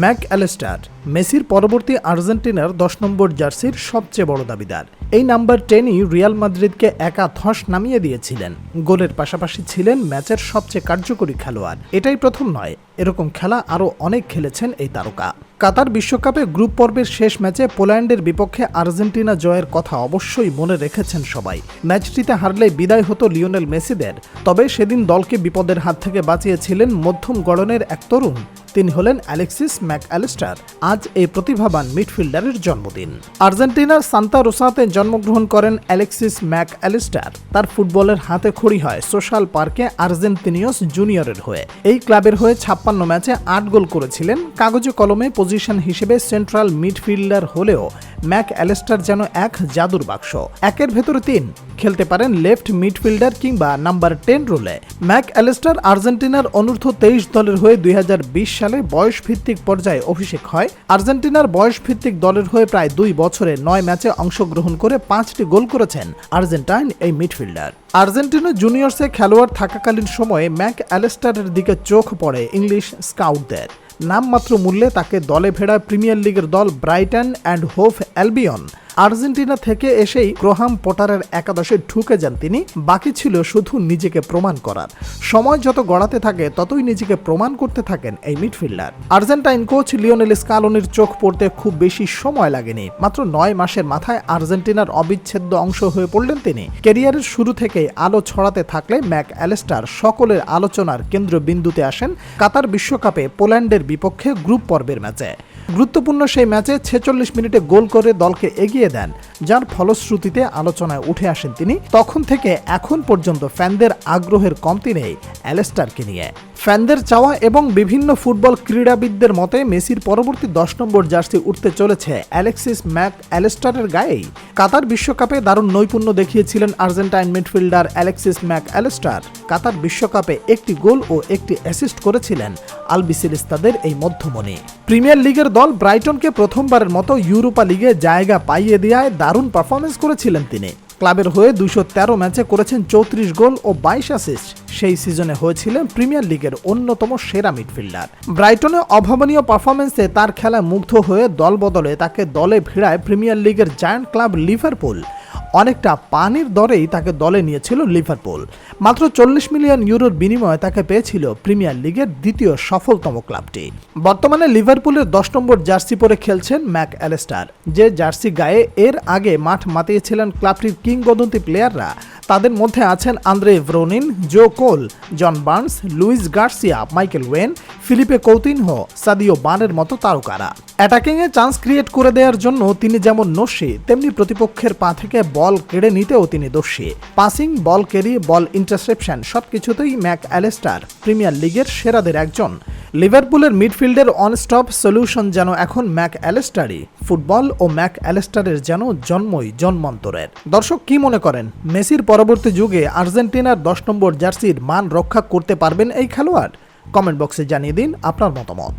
Mac Alastair মেসির পরবর্তী আর্জেন্টিনার দশ নম্বর জার্সির সবচেয়ে বড় দাবিদার। এই নাম্বার টেনই রিয়াল মাদ্রিদকে একা ধস নামিয়ে দিয়েছিলেন। গোলের পাশাপাশি ছিলেন ম্যাচের সবচেয়ে কার্যকরী খেলোয়াড়। এটাই প্রথম নয়, এরকম খেলা আরও অনেক খেলেছেন এই তারকা। কাতার বিশ্বকাপে গ্রুপ পর্বের শেষ ম্যাচে পোল্যান্ডের বিপক্ষে আর্জেন্টিনা জয়ের কথা অবশ্যই মনে রেখেছেন সবাই। ম্যাচটিতে হারলে বিদায় হতো লিওনেল মেসিদের, তবে সেদিন দলকে বিপদের হাত থেকে বাঁচিয়েছিলেন মধ্যম গড়নের এক তরুণ। তিনি হলেন অ্যালেক্সিস ম্যাক অ্যালিস্টার আজ এই প্রতিভাবান মিডফিল্ডারের জন্মদিন। আর্জেন্টিনার সান্তা রোসাতে জন্মগ্রহণ করেন অ্যালেক্সিস ম্যাক অ্যালিস্টার তার ফুটবলের হাতে খড়ি হয় সোশ্যাল পার্কে আর্জেন্তিনিয়স জুনিয়রের হয়ে। এই ক্লাবের হয়ে ছাপ্পান্ন ম্যাচে আট গোল করেছিলেন। কাগজে কলমে পজিশন হিসেবে সেন্ট্রাল মিডফিল্ডার হলেও ম্যাক অ্যালেস্টার যেন এক জাদুর বাক্স। একের ভেতরে তিন। খেলতে পারেন লেফট মিডফিল্ডার কিংবা নাম্বার টেন রোলে। ম্যাক অ্যালেস্টার আর্জেন্টিনার অনূর্ধ্ব তেইশ দলের হয়ে দুই হাজার বিশ সালে বয়স ভিত্তিক পর্যায়ে অভিষেক হয়। আর্জেন্টিনার বয়স ভিত্তিক দলের হয়ে প্রায় দুই বছরে নয় ম্যাচে অংশগ্রহণ করে পাঁচটি গোল করেছেন আর্জেন্টাইন এই মিডফিল্ডার। আর্জেন্টিনা জুনিয়র্সে খেলোয়াড় থাকাকালীন সময়ে ম্যাক অ্যালেস্টারের দিকে চোখ পড়ে ইংলিশ স্কাউটদের। নামমাত্র মূল্যে তাকে দলে ভেড়ায় প্রিমিয়ার লিগের দল Brighton and Hove Albion. Argentina থেকে এসেই গ্রহাম পটারের একাদশে ঢুকে যান তিনি, বাকি ছিল শুধু নিজেকে প্রমাণ করার। সময় যত গড়াতে থাকে, ততই নিজেকে প্রমাণ করতে থাকেন এই মিডফিল্ডার। আর্জেন্টাইন কোচ লিওনেল স্কালোনির চোখ পড়তে খুব বেশি সময় লাগেনি। মাত্র নয় মাসের মাথায় আর্জেন্টিনার অবিচ্ছেদ্য অংশ হয়ে পড়লেন তিনি। ক্যারিয়ারের শুরু থেকেই আলো ছড়াতে থাকলে ম্যাক অ্যালেস্টার সকলের আলোচনার কেন্দ্রবিন্দুতে আসেন কাতার বিশ্বকাপে পোল্যান্ডের বিপক্ষে গ্রুপ পর্বের ম্যাচে। গুরুত্বপূর্ণ সেই ম্যাচে ছেচল্লিশ মিনিটে গোল করে দলকে এগিয়ে দেন, যার ফলশ্রুতিতে আলোচনায় উঠে আসেন তিনি। তখন থেকে এখন পর্যন্ত ফ্যানদের আগ্রহের কমতি নেই অ্যালেস্টারকে নিয়ে। ফ্যানদের চাওয়া এবং বিভিন্ন ফুটবল ক্রীড়াবিদদের মতে মেসির পরবর্তী দশ নম্বর জার্সি উঠতে চলেছে অ্যালেক্সিস ম্যাক অ্যালেস্টারের গায়েই। কাতার বিশ্বকাপে দারুণ নৈপুণ্য দেখিয়েছিলেন Argentine midfielder Alexis Mac Allister. Qatar বিশ্বকাপে একটি গোল ও একটি অ্যাসিস্ট করেছিলেন আলবিসিলিস্তাদের এই মধ্যমণি। প্রিমিয়ার লিগের দল ব্রাইটনকে প্রথমবারের মতো ইউরোপা লিগে জায়গা পাইয়ে দেওয়ায় দারুণ পারফরমেন্স করেছিলেন তিনি। ক্লাবের হয়ে দুশো তেরো ম্যাচে করেছেন চৌত্রিশ গোল ও বাইশ অ্যাসিস্ট। সেই সিজনে হয়েছিলেন প্রিমিয়ার লিগের অন্যতম সেরা মিডফিল্ডার। ব্রাইটনে অভাবনীয় পারফরমেন্সে তার খেলায় মুগ্ধ হয়ে দল বদলে তাকে দলে ভিড়ায় প্রিমিয়ার লিগের জায়ান্ট ক্লাব লিভারপুল। অনেকটা পানির দরেই তাকে দলে নিয়েছিল লিভারপুল। মাত্র চল্লিশ মিলিয়ন ইউরোর বিনিময়ে তাকে পেয়েছিল প্রিমিয়ার লিগের দ্বিতীয় সফলতম ক্লাবটি। বর্তমানে লিভারপুলের দশ নম্বর জার্সি পরে খেলছেন ম্যাক অ্যালেস্টার। যে জার্সি গায়ে এর আগে মাঠ মাতিয়েছিলেন ক্লাবটির কিংবদন্তি প্লেয়াররা তাদের মধ্যে আছেন Andriy Voronin, Joe Cole, John Barnes, Luis Garcia, Michael Owen, Philippe Coutinho, Sadio বানের মতো তারকারা। অ্যাটাকিংয়ে চান্স ক্রিয়েট করে দেওয়ার জন্য তিনি যেমন নস্যি, তেমনি প্রতিপক্ষের পা থেকে বল কেড়ে নিতেও তিনি দোষী। Passing, ball carry, ball interception সবকিছুতেই ম্যাক অ্যালেস্টার প্রিমিয়ার লিগের সেরাদের একজন। লিভারপুলের মিডফিল্ডের অনস্টপ সলিউশন যেন এখন ম্যাক অ্যালেস্টারি ফুটবল ও ম্যাক অ্যালেস্টারের যেন জন্মই জন্মান্তরের। দর্শক কি মনে করেন, মেসির পরবর্তী যুগে আর্জেন্টিনার দশ নম্বর জার্সির মান রক্ষা করতে পারবেন এই খেলোয়াড়? কমেন্ট বক্সে জানিয়ে দিন আপনার মতামত।